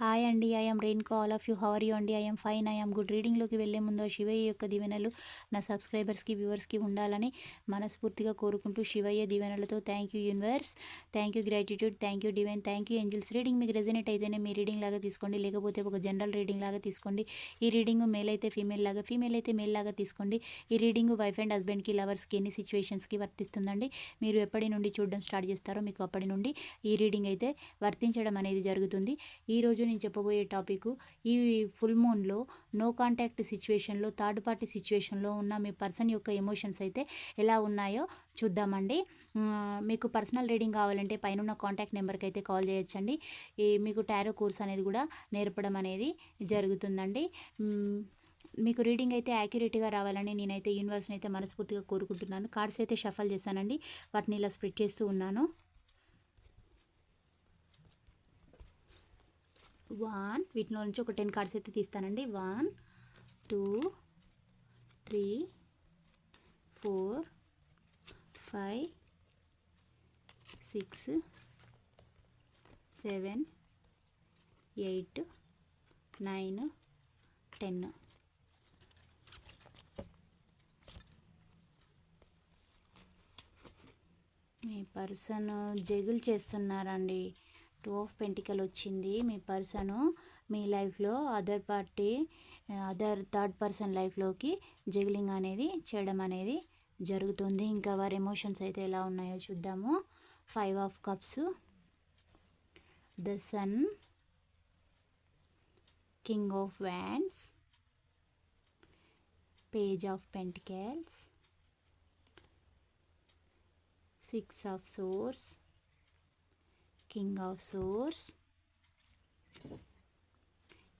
Hi అండి I'm Rain all of you how are you అండి I'm fine I'm good రీడింగ్లోకి వెళ్ళే ముందు ఆ శివయ్య యొక్క దీవెనలు నా సబ్స్క్రైబర్స్కి వ్యూవర్స్కి ఉండాలని మనస్ఫూర్తిగా కోరుకుంటూ శివయ్య దీవెనలతో thank you universe thank you gratitude thank you divine thank you angels reading మీకు రెజనేట్ అయితేనే మీ రీడింగ్ లాగా తీసుకోండి. లేకపోతే ఒక జనరల్ రీడింగ్ లాగా తీసుకోండి. ఈ రీడింగ్ మేల్ అయితే ఫీమేల్ లాగా ఫీమేల్ అయితే మేల్ లాగా తీసుకోండి. ఈ రీడింగ్ వైఫ్ అండ్ హస్బెండ్కి లవర్స్కి ఎన్ని సిచ్యువేషన్స్కి వర్తిస్తుందండి? మీరు ఎప్పటి నుండి చూడడం స్టార్ట్ చేస్తారో మీకు అప్పటి నుండి ఈ రీడింగ్ అయితే వర్తించడం అనేది జరుగుతుంది. ఈరోజు నేను చెప్పబోయే టాపిక్ ఈ ఫుల్ మూన్లో నో కాంటాక్ట్ సిచ్యువేషన్లో థర్డ్ పార్టీ సిచ్యువేషన్లో ఉన్న మీ పర్సన్ యొక్క ఎమోషన్స్ అయితే ఎలా ఉన్నాయో చూద్దామండి. మీకు పర్సనల్ రీడింగ్ కావాలంటే పైన ఉన్న కాంటాక్ట్ నెంబర్కి అయితే కాల్ చేయొచ్చండి. ఈ మీకు టారో కోర్స్ అనేది కూడా నేర్పడం అనేది జరుగుతుందండి. మీకు రీడింగ్ అయితే యాక్యురేట్గా రావాలని నేనైతే యూనివర్స్ని అయితే మనస్ఫూర్తిగా కోరుకుంటున్నాను. కార్డ్స్ అయితే షఫల్ చేశానండి. వాటిని ఇలా స్ప్రెడ్ చేస్తూ ఉన్నాను. వన్ వీటిలో నుంచి ఒక టెన్ కార్డ్స్ అయితే తీస్తానండి. One two three four five six seven eight nine ten. మీ పర్సన్ జగులు చేస్తున్నారండి. టూ ఆఫ్ పెంటికల్ వచ్చింది మీ పర్సను మీ లైఫ్లో other party other third person లైఫ్లోకి జగిలింగ్ అనేది చేయడం అనేది జరుగుతుంది. ఇంకా వారి ఎమోషన్స్ అయితే ఎలా ఉన్నాయో చూద్దాము. Five of cups the sun king of wands page of pentacles six of swords king of swords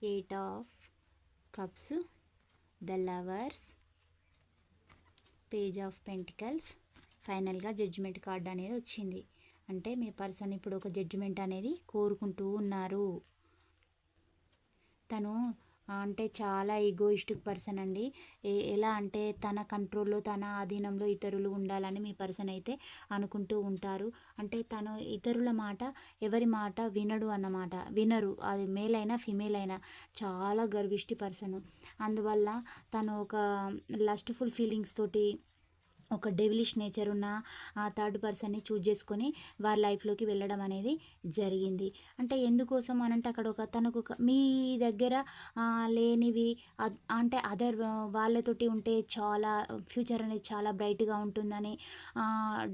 eight of cups the lovers page of pentacles ఫైనల్గా జడ్జిమెంట్ కార్డ్ అనేది వచ్చింది. అంటే మీ పర్సన్ ఇప్పుడు ఒక జడ్జిమెంట్ అనేది కోరుకుంటూ ఉన్నారు. తను అంటే చాలా ఈగోయిస్టిక్ పర్సన్ అండి. ఎలా అంటే తన కంట్రోల్లో తన ఆధీనంలో ఇతరులు ఉండాలని మీ పర్సన్ అయితే అనుకుంటూ ఉంటారు. అంటే తను ఇతరుల మాట ఎవరి మాట వినడు అన్నమాట. వినరు. అది మేల్ అయినా ఫిమేల్ అయినా చాలా గర్విష్టి పర్సన్ అందువల్ల తను ఒక లస్ట్ఫుల్ ఫీలింగ్స్ తోటి ఒక డెవిలిష్ నేచర్ ఉన్న ఆ థర్డ్ పర్సన్ని చూజ్ చేసుకొని వారి లైఫ్లోకి వెళ్ళడం అనేది జరిగింది. అంటే ఎందుకోసం అని అంటే అక్కడ ఒక తనకు ఒక మీ దగ్గర లేనివి అంటే అదర్ వాళ్ళతోటి ఉంటే చాలా ఫ్యూచర్ అనేది చాలా బ్రైట్గా ఉంటుందని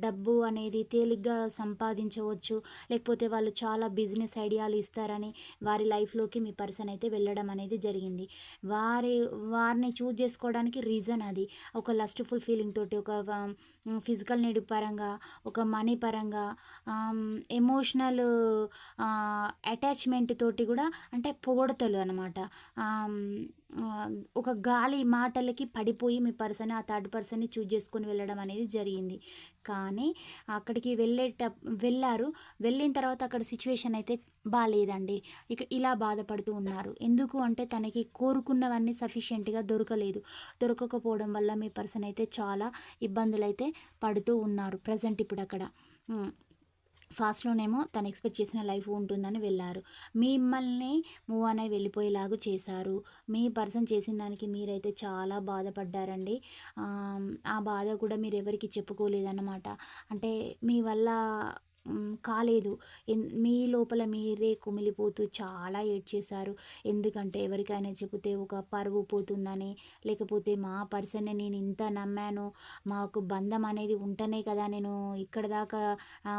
డబ్బు అనేది తేలిగ్గా సంపాదించవచ్చు లేకపోతే వాళ్ళు చాలా బిజినెస్ ఐడియాలు ఇస్తారని వారి లైఫ్లోకి మీ పర్సన్ అయితే వెళ్ళడం అనేది జరిగింది. వారి వారిని చూజ్ చేసుకోవడానికి రీజన్ అది. ఒక లస్ట్ఫుల్ ఫీలింగ్ తోటి ఒక ఫిజికల్ నీడ్ పరంగా ఒక మనీ పరంగా ఎమోషనల్ అటాచ్మెంట్ తోటి కూడా అంటే పొగడతలు అనమాట ఒక గాలి మాటలకి పడిపోయి మీ పర్సన్ ఆ థర్డ్ పర్సన్ని చూజ్ చేసుకొని వెళ్ళడం అనేది జరిగింది. కానీ అక్కడికి వెళ్ళేట వెళ్ళారు. వెళ్ళిన తర్వాత అక్కడ సిచ్యువేషన్ అయితే బాగాలేదండి ఇక ఇలా బాధపడుతూ ఉన్నారు. ఎందుకు అంటే తనకి కోరుకున్నవన్నీ సఫిషియెంట్గా దొరకలేదు. దొరకకపోవడం వల్ల మీ పర్సన్ అయితే చాలా ఇబ్బందులు అయితే పడుతూ ఉన్నారు. ప్రజెంట్ ఇప్పుడు అక్కడ. ఫాస్ట్లోనేమో తను ఎక్స్పెక్ట్ చేసిన లైఫ్ ఉంటుందని వెళ్ళారు. మిమ్మల్ని మూవ్ అని వెళ్ళిపోయేలాగా చేశారు. మీ పర్సన్ చేసిన దానికి మీరైతే చాలా బాధపడ్డారండి. ఆ బాధ కూడా మీరు ఎవరికి చెప్పుకోలేదన్నమాట. అంటే మీ వల్ల కాలేదు. ఎన్- మీ లోపల మీరే కుమిలిపోతూ చాలా ఏడ్ చేశారు ఎందుకంటే ఎవరికైనా చెబితే ఒక పరువు పోతుందని లేకపోతే మా పర్సన్ని నేను ఇంత నమ్మాను మాకు బంధం అనేది ఉంటేనే కదా నేను ఇక్కడ దాకా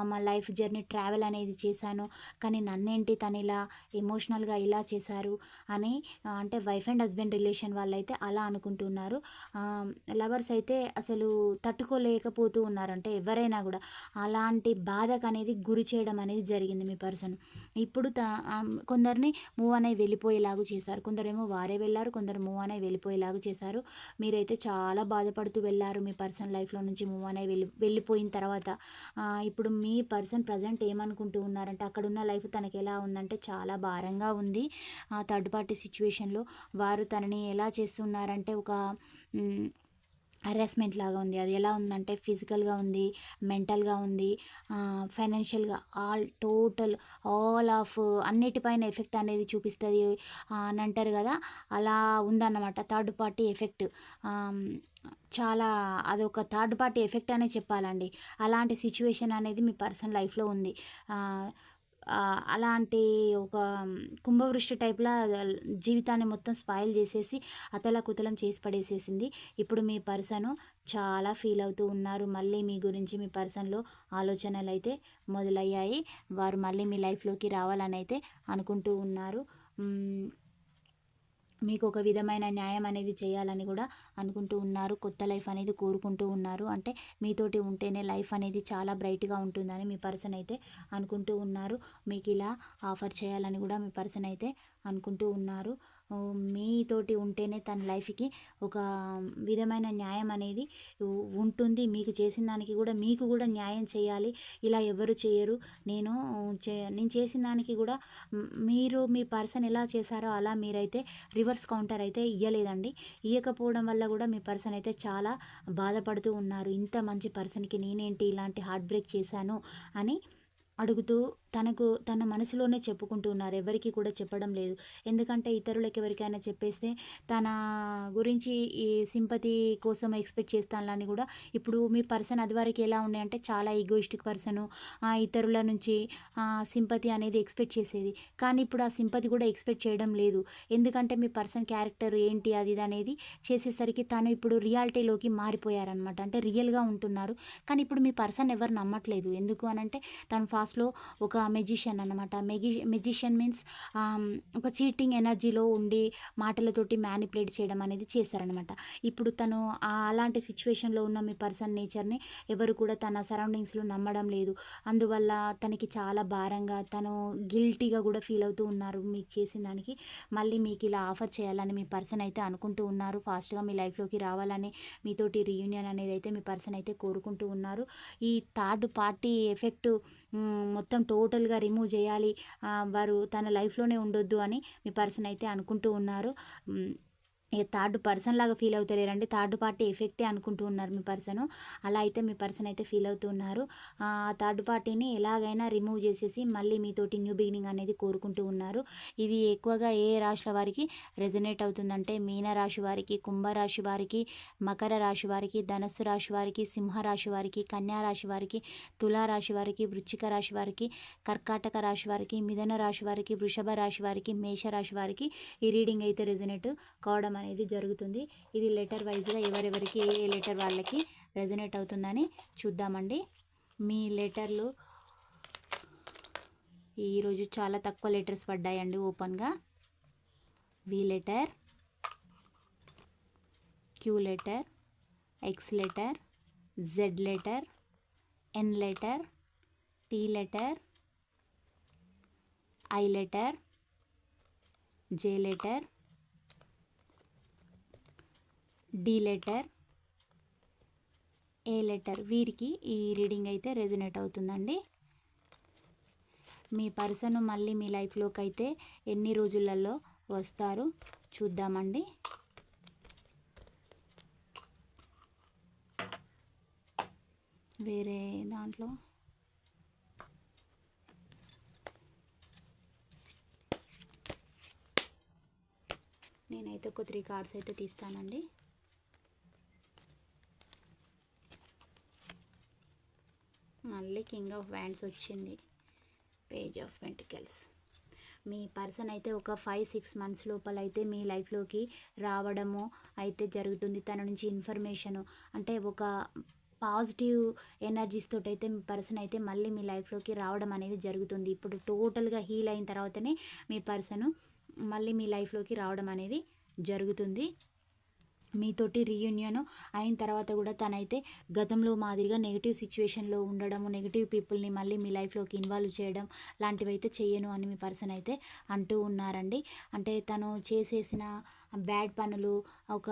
మా లైఫ్ జర్నీ ట్రావెల్ అనేది చేశాను. కానీ నన్నేంటి తను ఇలా ఎమోషనల్గా ఇలా చేశారు అని అంటే వైఫ్ అండ్ హస్బెండ్ రిలేషన్ వాళ్ళైతే అలా అనుకుంటున్నారు. లవర్స్ అయితే అసలు తట్టుకోలేకపోతూ ఉన్నారంటే ఎవరైనా కూడా అలాంటి బాధ కానీ అనేది గురి చేయడం అనేది జరిగింది మీ పర్సన్. ఇప్పుడు త కొందరిని మూవ్ అనే వెళ్ళిపోయేలాగా చేశారు. కొందరేమో వారే వెళ్ళారు కొందరు మూవ్ అనే వెళ్ళిపోయేలాగా చేశారు. మీరైతే చాలా బాధపడుతూ వెళ్ళారు మీ పర్సన్ లైఫ్లో నుంచి మూవ్ అనే వెళ్ళి వెళ్ళిపోయిన తర్వాత. ఇప్పుడు మీ పర్సన్ ప్రజెంట్ ఏమనుకుంటూ ఉన్నారంటే అక్కడ ఉన్న లైఫ్ తనకి ఎలా ఉందంటే చాలా భారంగా ఉంది. థర్డ్ పార్టీ సిచ్యువేషన్లో వారు తనని ఎలా చేస్తున్నారంటే ఒక హరాస్మెంట్ లాగా ఉంది. అది ఎలా ఉందంటే ఫిజికల్గా ఉంది మెంటల్గా ఉంది ఫైనాన్షియల్గా ఆల్ టోటల్ ఆల్ ఆఫ్ అన్నిటిపైన ఎఫెక్ట్ అనేది చూపిస్తుంది. అని అంటారు కదా అలా ఉందన్నమాట థర్డ్ పార్టీ ఎఫెక్ట్. చాలా అదొక థర్డ్ పార్టీ ఎఫెక్ట్ అనే చెప్పాలండి. అలాంటి సిచ్యువేషన్ అనేది మీ పర్సనల్ లైఫ్లో ఉంది. అలాంటి ఒక కుంభవృష్టి టైప్లా జీవితాన్ని మొత్తం స్పాయిల్ చేసేసి అతల కుతలం చేసి పడేసేసింది. ఇప్పుడు మీ పర్సను చాలా ఫీల్ అవుతూ ఉన్నారు. మళ్ళీ మీ గురించి మీ పర్సన్లో ఆలోచనలు అయితే మొదలయ్యాయి. వారు మళ్ళీ మీ లైఫ్లోకి రావాలని అయితే అనుకుంటూ ఉన్నారు. మీకు ఒక విధమైన న్యాయం అనేది చేయాలని కూడా అనుకుంటూ ఉన్నారు. కొత్త లైఫ్ అనేది కోరుకుంటూ ఉన్నారు. అంటే మీతోటి ఉంటేనే లైఫ్ అనేది చాలా బ్రైట్గా ఉంటుందని మీ పర్సన్ అయితే అనుకుంటూ ఉన్నారు. మీకు ఇలా ఆఫర్ చేయాలని కూడా మీ పర్సన్ అయితే అనుకుంటూ ఉన్నారు. మీతోటి ఉంటేనే తన లైఫ్కి ఒక విధమైన న్యాయం అనేది ఉంటుంది. మీకు చేసిన దానికి కూడా మీకు కూడా న్యాయం చేయాలి. ఇలా ఎవరు చేయరు. నేను చే నేను చేసిన దానికి కూడా మీరు మీ పర్సన్ ఎలా చేశారో అలా మీరైతే రివర్స్ కౌంటర్ అయితే ఇవ్వలేదండి ఇవ్వకపోవడం వల్ల కూడా మీ పర్సన్ అయితే చాలా బాధపడుతూ ఉన్నారు. ఇంత మంచి పర్సన్కి నేనేంటి ఇలాంటి హార్ట్ బ్రేక్ చేశాను అని అడుగుతూ తనకు తన మనసులోనే చెప్పుకుంటూ ఉన్నారు. ఎవరికి కూడా చెప్పడం లేదు. ఎందుకంటే ఇతరులకు ఎవరికైనా చెప్పేస్తే తన గురించి ఈ సింపతి కోసం ఎక్స్పెక్ట్ చేస్తానని కూడా ఇప్పుడు మీ పర్సన్ అది వరకు ఎలా ఉన్నాయంటే చాలా ఈగోయిస్టిక్ పర్సను. ఇతరుల నుంచి సింపతి అనేది ఎక్స్పెక్ట్ చేసేది. కానీ ఇప్పుడు ఆ సింపతి కూడా ఎక్స్పెక్ట్ చేయడం లేదు. ఎందుకంటే మీ పర్సన్ క్యారెక్టర్ ఏంటి అది ఇది అనేది చేసేసరికి తను ఇప్పుడు రియాలిటీలోకి మారిపోయారనమాట అంటే రియల్గా ఉంటున్నారు. కానీ ఇప్పుడు మీ పర్సన్ ఎవరు నమ్మట్లేదు. ఎందుకు అనంటే తను ఫాస్ట్లో ఒక మెజిషియన్ అనమాట మెగి మెజిషియన్ మీన్స్ ఒక చీటింగ్ ఎనర్జీలో um, ఉండి మాటలతోటి మ్యానిపులేట్ చేయడం అనేది చేస్తారనమాట ఇప్పుడు తను అలాంటి సిచ్యువేషన్లో ఉన్న మీ పర్సన్ నేచర్ని ఎవరు కూడా తన సరౌండింగ్స్లో నమ్మడం లేదు. అందువల్ల తనకి చాలా భారంగా తను గిల్టీగా కూడా ఫీల్ అవుతూ ఉన్నారు మీకు చేసిన దానికి. మళ్ళీ మీకు ఇలా ఆఫర్ చేయాలని మీ పర్సన్ అయితే అనుకుంటూ ఉన్నారు. ఫాస్ట్గా మీ లైఫ్లోకి రావాలని మీతోటి రీయూనియన్ అనేది అయితే మీ పర్సన్ అయితే కోరుకుంటూ ఉన్నారు. ఈ థర్డ్ పార్టీ ఎఫెక్ట్ మొత్తం టోటల్గా రిమూవ్ చేయాలి. వారు తన లైఫ్లోనే ఉండొద్దు అని మీ పర్సన్ అయితే అనుకుంటూ ఉన్నారు. థర్డ్ పర్సన్ లాగా ఫీల్ అవుతలేరండి. థర్డ్ పార్టీ ఎఫెక్టే అనుకుంటూ ఉన్నారు మీ పర్సన్. అలా అయితే మీ పర్సన్ అయితే ఫీల్ అవుతున్నారు ఆ థర్డ్ పార్టీని ఎలాగైనా రిమూవ్ చేసేసి మళ్ళీ మీతోటి న్యూ బిగినింగ్ అనేది కోరుకుంటూ ఉన్నారు. ఇది ఎక్కువగా ఏ రాశుల వారికి రెజనేట్ అవుతుందంటే మీన రాశి వారికి కుంభరాశి వారికి మకర రాశి వారికి ధనస్సు రాశి వారికి సింహరాశి వారికి కన్యా రాశి వారికి తులారాశి వారికి వృచ్చిక రాశి వారికి కర్కాటక రాశి వారికి మిథున రాశి వారికి వృషభ రాశి వారికి మేషరాశి వారికి ఈ రీడింగ్ అయితే రెజనేట్ కావడం అనేది జరుగుతుంది. ఇది లెటర్ వైజ్గా ఎవరెవరికి ఏ లెటర్ వాళ్ళకి రెజనేట్ అవుతుందని చూద్దామండి. మీ లెటర్లు ఈరోజు చాలా తక్కువ లెటర్స్ పడ్డాయండి ఓపెన్గా. V letter Q letter X letter Z letter N letter T letter I letter J letter D letter A letter వీరికి ఈ రీడింగ్ అయితే రెజనేట్ అవుతుందండి. మీ పర్సన్ మళ్ళీ మీ లైఫ్లోకి అయితే ఎన్ని రోజులలో వస్తారు చూద్దామండి. వేరే దాంట్లో నేనైతే ఒక త్రీ కార్డ్స్ అయితే తీస్తానండి. మళ్ళీ కింగ్ ఆఫ్ వ్యాండ్స్ వచ్చింది. Page of pentacles. Me person అయితే ఒక ఫైవ్ సిక్స్ మంత్స్ లోపల అయితే మీ లైఫ్లోకి రావడము అయితే జరుగుతుంది. తన నుంచి ఇన్ఫర్మేషను అంటే ఒక పాజిటివ్ ఎనర్జీస్ తోటి అయితే మీ పర్సన్ అయితే మళ్ళీ మీ లైఫ్లోకి రావడం అనేది జరుగుతుంది. ఇప్పుడు టోటల్గా హీల్ అయిన తర్వాతనే మీ పర్సన్ మళ్ళీ మీ లైఫ్లోకి రావడం అనేది జరుగుతుంది. మీతోటి రీయూనియన్ అయిన తర్వాత కూడా తనైతే గతంలో మాదిరిగా నెగిటివ్ సిచ్యువేషన్లో ఉండడం నెగిటివ్ పీపుల్ని మళ్ళీ మీ లైఫ్లోకి ఇన్వాల్వ్ చేయడం లాంటివి అయితే చేయను అని మీ పర్సన్ అయితే అంటూ ఉన్నారండి. అంటే తను చేసేసిన బ్యాడ్ పనులు ఒక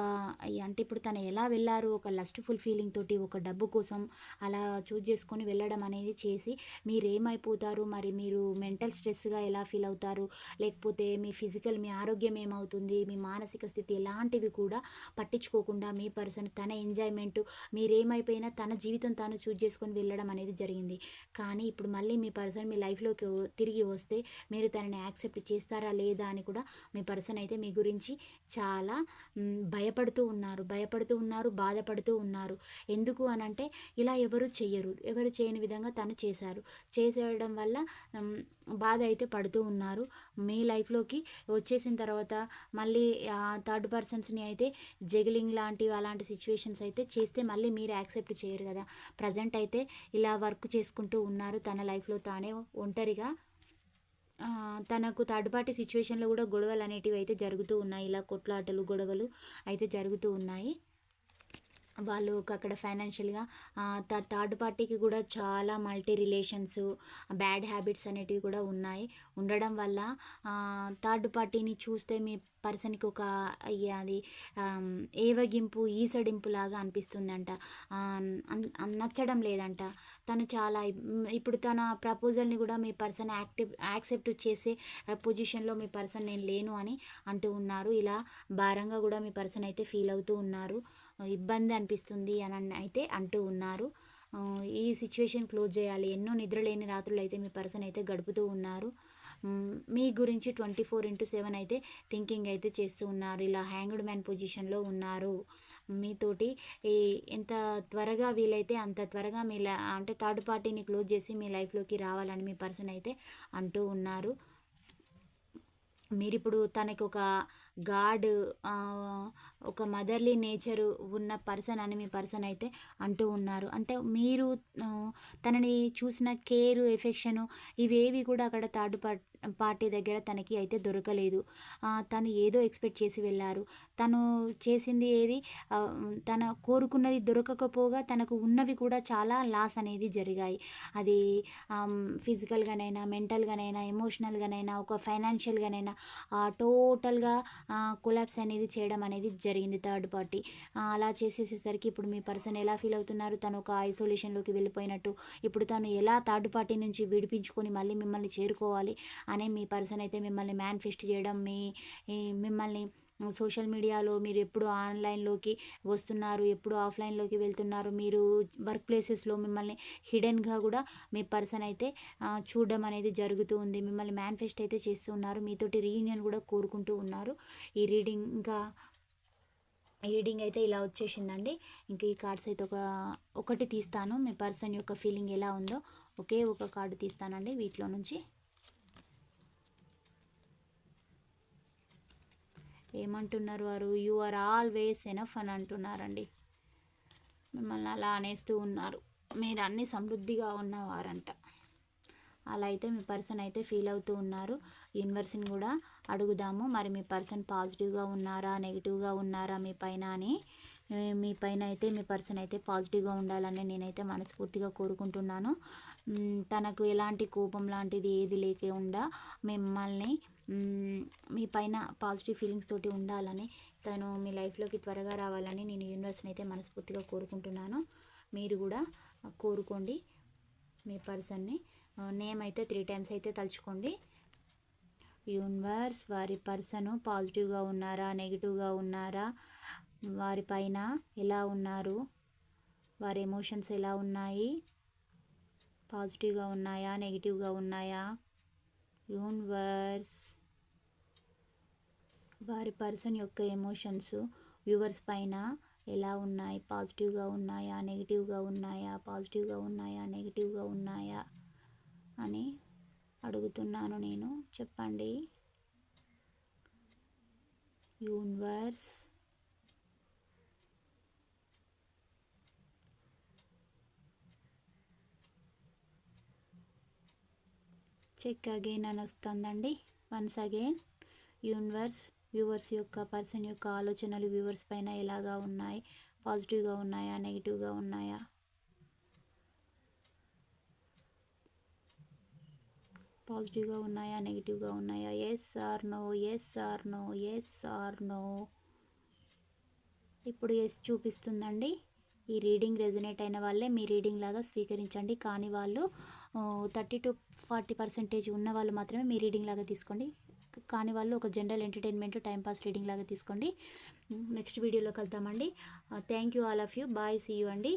అంటే ఇప్పుడు తను ఎలా వెళ్ళారు ఒక లస్ట్ఫుల్ ఫీలింగ్ తోటి ఒక డబ్బు కోసం అలా చూజ్ చేసుకొని వెళ్ళడం అనేది చేసి మీరు ఏమైపోతారు మరి మీరు మెంటల్ స్ట్రెస్గా ఎలా ఫీల్ అవుతారు? లేకపోతే మీ ఫిజికల్ మీ ఆరోగ్యం ఏమవుతుంది? మీ మానసిక స్థితి ఎలాంటివి కూడా పట్టించుకోకుండా మీ పర్సన్ తన ఎంజాయ్మెంట్ మీరేమైపోయినా తన జీవితం తాను చూజ్ చేసుకొని వెళ్ళడం అనేది జరిగింది. కానీ ఇప్పుడు మళ్ళీ మీ పర్సన్ మీ లైఫ్లోకి తిరిగి వస్తే మీరు తనని యాక్సెప్ట్ చేస్తారా లేదా అని కూడా మీ పర్సన్ అయితే మీ గురించి చాలా భయపడుతూ ఉన్నారు. భయపడుతూ ఉన్నారు బాధపడుతూ ఉన్నారు. ఎందుకు అనంటే ఇలా ఎవరు చెయ్యరు. ఎవరు చేయని విధంగా తను చేశారు. చేసేయడం వల్ల బాధ అయితే పడుతూ ఉన్నారు. మీ లైఫ్లోకి వచ్చేసిన తర్వాత మళ్ళీ థర్డ్ పర్సన్స్ని అయితే జగిలింగ్ లాంటివి అలాంటి సిచ్యువేషన్స్ అయితే చేస్తే మళ్ళీ మీరు యాక్సెప్ట్ చేయరు కదా. ప్రజెంట్ అయితే ఇలా వర్క్ చేసుకుంటూ ఉన్నారు. తన లైఫ్లో తానే ఒంటరిగా తనకు థర్డ్ పార్టీ సిచ్యువేషన్లో కూడా గొడవలు అనేటివి అయితే జరుగుతూ ఉన్నాయి. ఇలా కొట్లాటలు గొడవలు అయితే జరుగుతూ ఉన్నాయి. వాళ్ళు అక్కడ ఫైనాన్షియల్గా థర్డ్ పార్టీకి కూడా చాలా మల్టీ రిలేషన్స్ బ్యాడ్ హ్యాబిట్స్ అనేటివి కూడా ఉన్నాయి. ఉండడం వల్ల థర్డ్ పార్టీని చూస్తే మీ పర్సన్కి ఒక అది ఏవగింపు ఈసడింపు లాగా అనిపిస్తుందంట. నచ్చడం లేదంట. తను చాలా ఇప్పుడు తన ప్రపోజల్ని కూడా మీ పర్సన్ యాక్టివ్ యాక్సెప్ట్ చేసే పొజిషన్లో మీ పర్సన్ నేను లేను అని అంటూ ఉన్నారు. ఇలా భారంగా కూడా మీ పర్సన్ అయితే ఫీల్ అవుతూ ఉన్నారు. ఇబ్బంది అనిపిస్తుంది అని అయితే అంటూ ఉన్నారు. ఈ సిచ్యువేషన్ క్లోజ్ చేయాలి. ఎన్నో నిద్రలేని రాత్రులు అయితే మీ పర్సన్ అయితే గడుపుతూ ఉన్నారు. మీ గురించి ట్వంటీ ఫోర్ ఇంటూ సెవెన్ అయితే థింకింగ్ అయితే చేస్తూ ఉన్నారు. ఇలా హ్యాంగ్డ్ మ్యాన్ పొజిషన్లో ఉన్నారు. మీతోటి ఈ ఎంత త్వరగా వీలైతే అంత త్వరగా మీ అంటే థర్డ్ పార్టీని క్లోజ్ చేసి మీ లైఫ్లోకి రావాలని మీ పర్సన్ అయితే అంటూ ఉన్నారు. మీరు ఇప్పుడు ఒక గాడ్ ఒక మదర్లీ నేచర్ ఉన్న పర్సన్ అని మీ పర్సన్ అయితే అంటూ ఉన్నారు. అంటే మీరు తనని చూసిన కేరు ఎఫెక్షను ఇవేవి కూడా అక్కడ థర్డ్ పార్టీ దగ్గర తనకి అయితే దొరకలేదు. తను ఏదో ఎక్స్పెక్ట్ చేసి వెళ్ళారు. తను చేసింది ఏది? తన కోరుకున్నది దొరకకపోగా తనకు ఉన్నవి కూడా చాలా లాస్ అనేది జరిగాయి. అది ఫిజికల్గానైనా మెంటల్గానైనా ఎమోషనల్గానైనా ఒక ఫైనాన్షియల్గానైనా టోటల్గా కొలాబ్స్ అనేది చేయడం అనేది జరిగింది థర్డ్ పార్టీ. అలా చేసేసేసరికి ఇప్పుడు మీ పర్సన్ ఎలా ఫీల్ అవుతున్నారు? తను ఒక ఐసోలేషన్లోకి వెళ్ళిపోయినట్టు ఇప్పుడు తను ఎలా థర్డ్ పార్టీ నుంచి విడిపించుకొని మళ్ళీ మిమ్మల్ని చేరుకోవాలి? అనే మీ పర్సన్ అయితే మిమ్మల్ని మేనిఫెస్ట్ చేయడం మీ మిమ్మల్ని సోషల్ మీడియాలో మీరు ఎప్పుడు ఆన్లైన్లోకి వస్తున్నారు ఎప్పుడు ఆఫ్లైన్లోకి వెళ్తున్నారు మీరు వర్క్ ప్లేసెస్లో మిమ్మల్ని హిడెన్గా కూడా మీ పర్సన్ అయితే చూడడం అనేది జరుగుతూ ఉంది. మిమ్మల్ని మేనిఫెస్ట్ అయితే చేస్తూ ఉన్నారు. మీతోటి రీయూనియన్ కూడా కోరుకుంటూ ఉన్నారు. ఈ రీడింగ్ ఇంకా రీడింగ్ అయితే ఇలా వచ్చేసిందండి. ఇంకా ఈ కార్డ్స్ అయితే ఒక ఒకటి తీస్తాను. మీ పర్సన్ యొక్క ఫీలింగ్ ఎలా ఉందో ఒకే ఒక కార్డు తీస్తానండి వీటిలో నుంచి. ఏమంటున్నారు వారు? యు ఆర్ ఆల్వేస్ ఎనఫ్ అని అంటున్నారండి. మిమ్మల్ని అలా అనేస్తూ ఉన్నారు. మీరు అన్ని సమృద్ధిగా ఉన్నవారంట. అలా అయితే మీ పర్సన్ అయితే ఫీల్ అవుతూ ఉన్నారు. యూనివర్స్ని కూడా అడుగుదాము. మరి మీ పర్సన్ పాజిటివ్గా ఉన్నారా? నెగిటివ్గా ఉన్నారా మీ పైన అని? మీ పైన అయితే మీ పర్సన్ అయితే పాజిటివ్గా ఉండాలని నేనైతే మనస్ఫూర్తిగా కోరుకుంటున్నాను. తనకు ఎలాంటి కోపం లాంటిది ఏది లేకుండా మిమ్మల్ని మీ పైన పాజిటివ్ ఫీలింగ్స్ తోటి ఉండాలని తను మీ లైఫ్లోకి త్వరగా రావాలని నేను యూనివర్స్ని అయితే మనస్ఫూర్తిగా కోరుకుంటున్నాను. మీరు కూడా కోరుకోండి మీ పర్సన్ని నేమ్ అయితే త్రీ టైమ్స్ అయితే తలుచుకోండి. యూనివర్స్ వారి పర్సను పాజిటివ్గా ఉన్నారా నెగిటివ్గా ఉన్నారా వారి పైన ఎలా ఉన్నారు వారి ఎమోషన్స్ ఎలా ఉన్నాయి పాజిటివ్గా ఉన్నాయా నెగిటివ్గా ఉన్నాయా యూనివర్స్ వారి పర్సన్ యొక్క ఎమోషన్స్ వ్యూవర్స్ పైన ఎలా ఉన్నాయి? పాజిటివ్గా ఉన్నాయా? నెగిటివ్గా ఉన్నాయా? పాజిటివ్గా ఉన్నాయా? నెగిటివ్గా ఉన్నాయా? అని అడుగుతున్నాను నేను. చెప్పండి. యూనివర్స్ చెక్ అగైన్ అని వస్తుందండి. వన్స్ అగైన్ యూనివర్స్ వ్యూవర్స్ యొక్క పర్సన్ యొక్క ఆలోచనలు వ్యూవర్స్ పైన ఎలాగా ఉన్నాయి? పాజిటివ్గా ఉన్నాయా? నెగిటివ్గా ఉన్నాయా? పాజిటివ్గా ఉన్నాయా? నెగిటివ్గా ఉన్నాయా? Yes or no yes or no yes or no ఇప్పుడు ఎస్ చూపిస్తుందండి. ఈ రీడింగ్ రెజనేట్ అయిన వాళ్ళే మీ రీడింగ్ లాగా స్వీకరించండి. కానీ వాళ్ళు uh, thirty to forty percentage ఉన్న వాళ్ళు మాత్రమే మీ రీడింగ్ లాగా తీసుకోండి. కాని వాళ్ళు ఒక జనరల్ ఎంటర్టైన్మెంట్ టైంపాస్ రీడింగ్ లాగా తీసుకోండి. నెక్స్ట్ వీడియోలో కలుద్దామండి. Thank you all of you. Bye see you అండి.